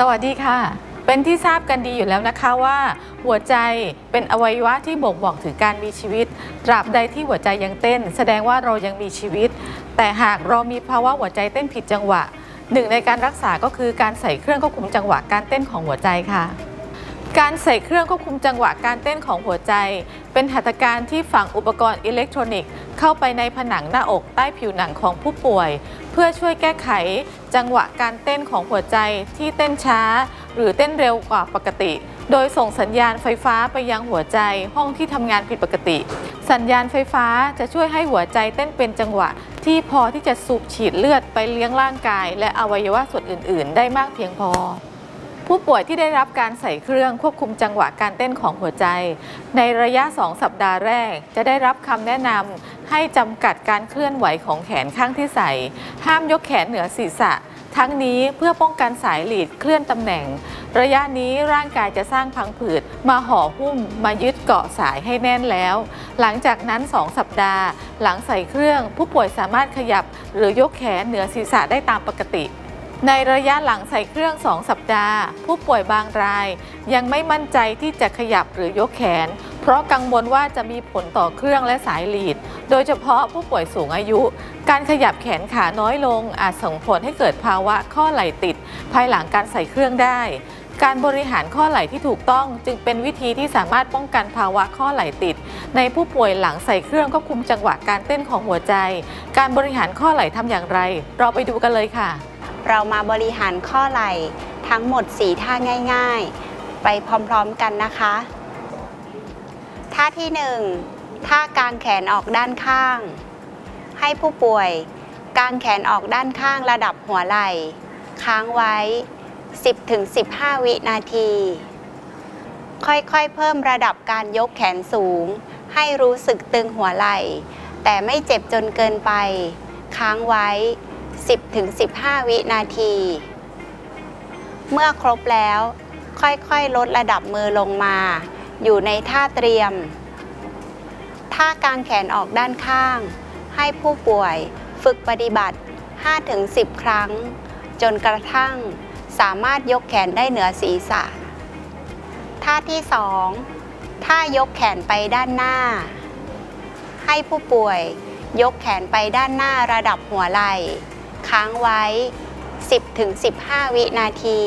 สวัสดีค่ะ เป็นที่ทราบกันดีอยู่แล้วนะคะว่า หัวใจเป็นอวัยวะที่บ่งบอกถึงการมีชีวิต ตราบใดที่หัวใจยังเต้น แสดงว่าเรายังมีชีวิต แต่หากเรามีภาวะหัวใจเต้นผิดจังหวะ หนึ่งในการรักษาก็คือการใส่เครื่องควบคุมจังหวะการเต้นของหัวใจค่ะ การใส่เครื่องควบคุมจังหวะการเต้นของหัวใจ เป็นหัตถการที่ฝังอุปกรณ์อิเล็กทรอนิกส์ เข้าไปในผนังหน้าอกใต้ผิวหนังของผู้ป่วย เพื่อช่วยแก้ไขจังหวะการเต้นของหัวใจที่เต้นช้า หรือเต้นเร็วกว่าปกติ โดยส่งสัญญาณไฟฟ้าไปยังหัวใจห้องที่ทำงานผิดปกติ สัญญาณไฟฟ้าจะช่วยให้หัวใจเต้นเป็นจังหวะ ที่พอที่จะสูบฉีดเลือดไปเลี้ยงร่างกาย และอวัยวะส่วนอื่น ๆ ได้มากเพียงพอผู้ป่วยที่ได้รับการใส่เครื่องควบคุมจังหวะการเต้นของหัวใจ ในระยะ 2 สัปดาห์แรก จะได้รับคำแนะนำ ให้จำกัดการเคลื่อนไหวของแขนข้างที่ใส่ ห้ามยกแขนเหนือศีรษะ ทั้งนี้เพื่อป้องกันสายหลีดเคลื่อนตำแหน่ง ระยะนี้ร่างกายจะสร้างพังผืด มาห่อหุ้ม มายึดเกาะสายให้แน่นแล้ว หลังจากนั้น 2 สัปดาห์ หลังใส่เครื่อง ผู้ป่วยสามารถขยับ หรือยกแขนเหนือศีรษะได้ตามปกติในระยะหลังใส่เครื่อง 2 สัปดาห์ ผู้ป่วยบางราย ยังไม่มั่นใจที่จะขยับหรือยกแขน ราะกังวลว่าจะมีผลต่อเครื่องและสายหลีด โดยเฉพาะผู้ป่วยสูงอายุ การขยับแขนขาน้อยลง อาจส่งผลให้เกิดภาวะข้อไหล่ติด ภายหลังการใส่เครื่องได้ การบริหารข้อไหล่ที่ถูกต้อง จึงเป็นวิธีที่สามารถป้องกันภาวะข้อไหล่ติด ในผู้ป่วยหลังใส่เครื่องควบคุมจังหวะการเต้นของหัวใจ การบริหารข้อไหล่ทำอย่างไร เราไปดูกันเลยค่ะ เรามาบริหารข้อไหล่ทั้งหมด 4 ท่าง่าย ๆ ไปพร้อมๆกันนะคะ ท่าที่1ท่ากางแขนออกด้านข้าง ให้ผู้ป่วยกางแขนออกด้านข้างระดับหัวไหล่ ค้างไว้ 10-15 วินาที ค่อยๆ เพิ่มระดับการยกแขนสูง ให้รู้สึกตึงหัวไหล่ แต่ไม่เจ็บจนเกินไป ค้างไว้ 10-15 วินาที เมื่อครบแล้ว ค่อยๆ ลดระดับมือลงมา อยู่ในท่าเตรียม ท่ากางแขนออกด้านข้าง ให้ผู้ป่วยฝึกปฏิบัติ 5-10 ครั้ง จนกระทั่งสามารถยกแขนได้เหนือศีรษะ ท่าที่ 2 ท่ายกแขนไปด้านหน้า ให้ผู้ป่วยยกแขนไปด้านหน้าระดับหัวไหล่ ค้างไว้ 10-15 วินาที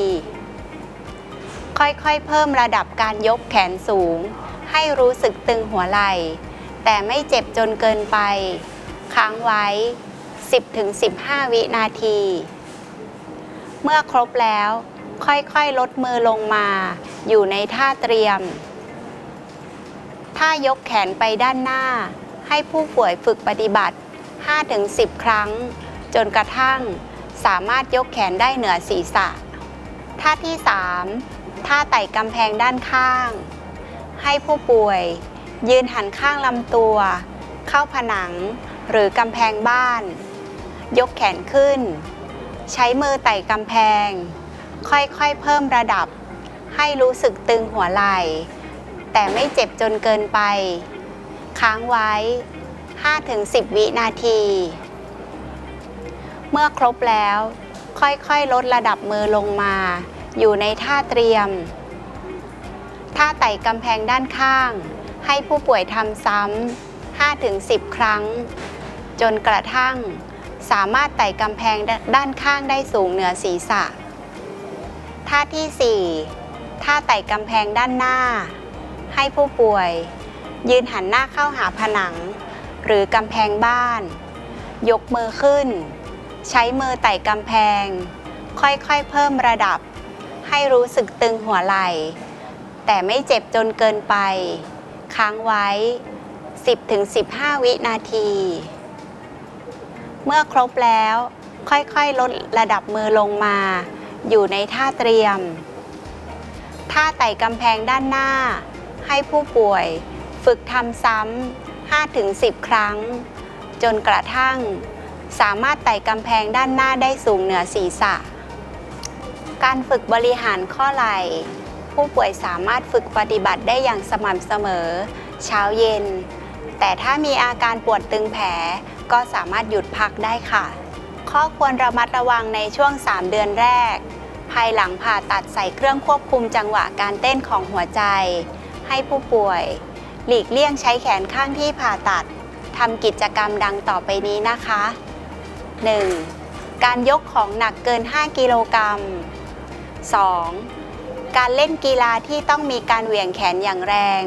ค่อยๆ เพิ่มระดับการยกแขนสูง ให้รู้สึกตึงหัวไหล่ แต่ไม่เจ็บจนเกินไป ค้างไว้ 10-15 วินาที เมื่อครบแล้ว ค่อยๆ ลดมือลงมา อยู่ในท่าเตรียมท่ายกแขนไปด้านหน้า ให้ผู้ป่วยฝึกปฏิบัติ 5-10 ครั้ง จนกระทั่งสามารถยกแขนได้เหนือศีรษะท่าที่ 3 ท่าไต่กำแพงด้านข้าง ให้ผู้ป่วย ยืนหันข้างลำตัว เข้าผนังหรือกำแพงบ้าน ยกแขนขึ้น ใช้มือไต่กำแพง ค่อยๆเพิ่มระดับ ให้รู้สึกตึงหัวไหล่ แต่ไม่เจ็บจนเกินไป ค้างไว้ 5-10 วินาที เมื่อครบแล้วค่อยๆ ลดระดับมือลงมา อยู่ในท่าเตรียม ท่าไต่กำแพงด้านข้าง ให้ผู้ป่วยทำซ้ำ5-10 ครั้ง จนกระทั่ง สามารถไต่กำแพงด้านข้างได้สูงเหนือศีรษะ ท่าที่ 4 ท่าไต่กำแพงด้านหน้า ให้ผู้ป่วย ยืนหันหน้าเข้าหาผนัง หรือกำแพงบ้าน ยกมือขึ้น ใช้มือไต่กำแพง ค่อยๆเพิ่มระดับ ให้รู้สึกตึงหัวไหล่ แต่ไม่เจ็บจนเกินไป ค้างไว้ 10-15 วินาที เมื่อครบแล้ว ค่อยๆ ลดระดับมือลงมา อยู่ในท่าเตรียม ท่าไต่กำแพงด้านหน้า ให้ผู้ป่วยฝึกทำซ้ำ 5-10 ครั้ง จนกระทั่ง สามารถไต่กำแพงด้านหน้าได้สูงเหนือศีรษะ การฝึกบริหารข้อไหล่ ผู้ป่วยสามารถฝึกปฏิบัติได้อย่างสม่ำเสมอ เช้าเย็น แต่ถ้ามีอาการปวดตึงแผลก็สามารถหยุดพักได้ค่ะ ข้อควรระมัดระวังในช่วง 3 เดือนแรก ภายหลังผ่าตัดใส่เครื่องควบคุมจังหวะการเต้นของหัวใจ ให้ผู้ป่วย หลีกเลี่ยงใช้แขนข้างที่ผ่าตัดทำกิจกรรมดังต่อไปนี้นะคะ 1. การยกของหนักเกิน 5 กิโลกรัม 2. การเล่นกีฬาที่ต้องมีการเหวี่ยงแขนอย่างแรง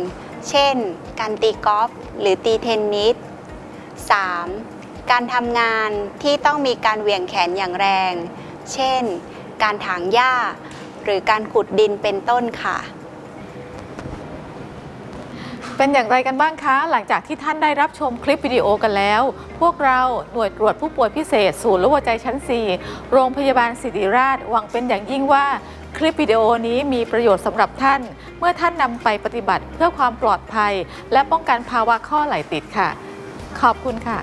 เช่น การตีกอล์ฟหรือตีเทนนิส 3. การทำงานที่ต้องมีการเหวี่ยงแขนอย่างแรง เช่น การถางหญ้า หรือการขุดดินเป็นต้นค่ะ เป็นอย่างไรกันบ้างคะ หลังจากที่ท่านได้รับชมคลิปวิดีโอกันแล้ว พวกเราหน่วยตรวจผู้ป่วยพิเศษ ศูนย์หัวใจชั้น 4 โรงพยาบาลศิริราช หวังเป็นอย่างยิ่งว่าคลิปวิดีโอนี้มีประโยชน์สำหรับท่าน เมื่อท่านนำไปปฏิบัติเพื่อความปลอดภัย และป้องกันภาวะข้อไหลติดค่ะ ขอบคุณค่ะ